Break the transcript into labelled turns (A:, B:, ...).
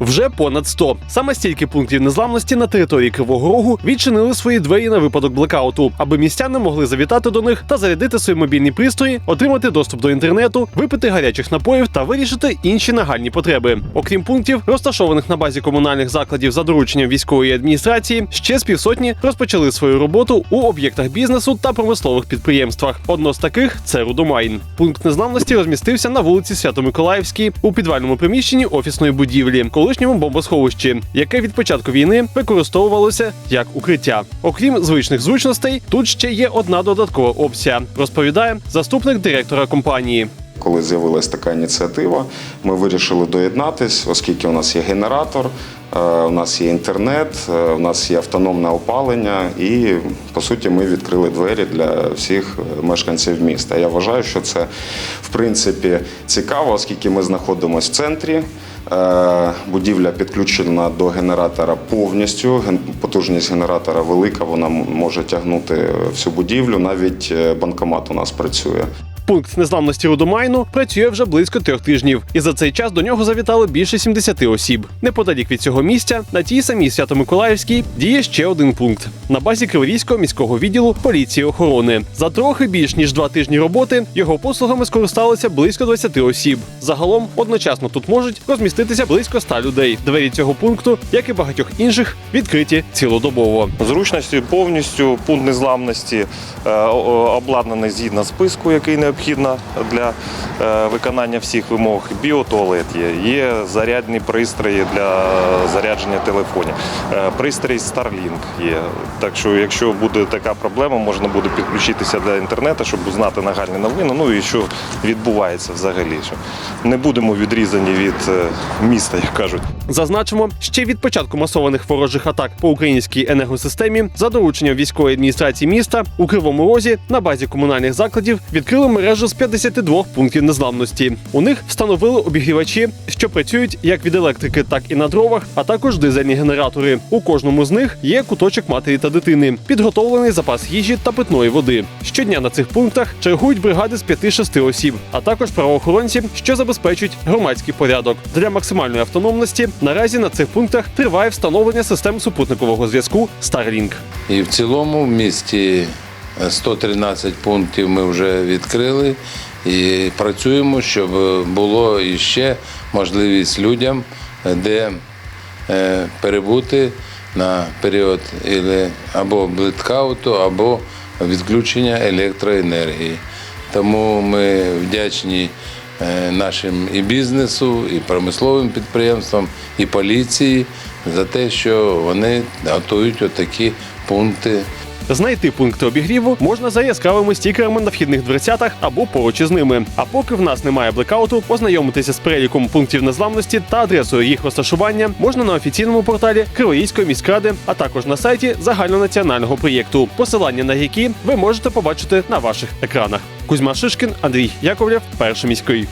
A: вже понад 100. Саме стільки пунктів незламності на території Кривого Рогу відчинили свої двері на випадок блекауту, аби містяни могли завітати до них та зарядити свої мобільні пристрої, отримати доступ до інтернету, випити гарячих напоїв та вирішити інші нагальні потреби. Окрім пунктів, розташованих на базі комунальних закладів за дорученням військової адміністрації, ще з півсотні розпочали свою роботу у об'єктах бізнесу та промислових підприємствах. Одно з таких це Рудомайн. Пункт незламності розмістився на вулиці Свято-Миколаївській у підвальному приміщенні офісної будівлі, колишньому бомбосховищі, яке від початку війни використовувалося як укриття. Окрім звичних зручностей, тут ще є одна додаткова опція, розповідає заступник директора компанії.
B: Коли з'явилася така ініціатива, ми вирішили доєднатись, оскільки у нас є генератор, у нас є інтернет, е, у нас є автономне опалення, і по суті ми відкрили двері для всіх е, мешканців міста. Я вважаю, що це в принципі цікаво, оскільки ми знаходимося в центрі. Е, Будівля підключена до генератора повністю. Потужність генератора велика, вона може тягнути всю будівлю. Навіть е, банкомат у нас працює.
A: Пункт незламності Рудомайну працює вже близько трьох тижнів, і за цей час до нього завітали більше 70 осіб. Неподалік від цього місця, на тій самій Свято-Миколаївській, діє ще один пункт на базі Криворізького міського відділу поліції охорони. За трохи більш ніж два тижні роботи його послугами скористалися близько 20 осіб. Загалом одночасно тут можуть розміститися близько 100 людей. Двері цього пункту, як і багатьох інших, відкриті цілодобово.
C: Зручності повністю пункт незламності е, обладнаний згідно списку, який необхідно для е, виконання всіх вимог. Біотуалет є, є зарядні пристрої для зарядження телефонів. Е, Пристрій Starlink є. Так що, якщо буде така проблема, можна буде підключитися до інтернету, щоб знати нагальні новини. Ну і що відбувається взагалі. Не будемо відрізані від е, міста, як кажуть.
A: Зазначимо, ще від початку масованих ворожих атак по українській енергосистемі за дорученням військової адміністрації міста у Кривому Розі на базі комунальних закладів відкрили мережу з 52 пунктів незламності. У них встановили обігрівачі, що працюють як від електрики, так і на дровах, а також дизельні генератори. У кожному з них є куточок матері та дитини, підготовлений запас їжі та питної води. Щодня на цих пунктах чергують бригади з 5-6 осіб, а також правоохоронці, що забезпечують громадський порядок. Для максимальної автономності наразі на цих пунктах триває встановлення систем супутникового зв'язку Starlink.
D: І в цілому в місті 113 пунктів ми вже відкрили і працюємо, щоб було іще можливість людям, де е, перебути на період або блиткауту, або відключення електроенергії. Тому ми вдячні е, нашим і бізнесу, і промисловим підприємствам, і поліції за те, що вони готують отакі пункти
A: Знайти пункти обігріву можна за яскравими стікерами на вхідних дверцятах або поруч із ними. А поки в нас немає блекауту, ознайомитися з переліком пунктів незламності та адресою їх розташування можна на офіційному порталі Криворізької міськради, а також на сайті загальнонаціонального проєкту, посилання на які ви можете побачити на ваших екранах. Кузьма Шишкін, Андрій Яковлєв, перший міський.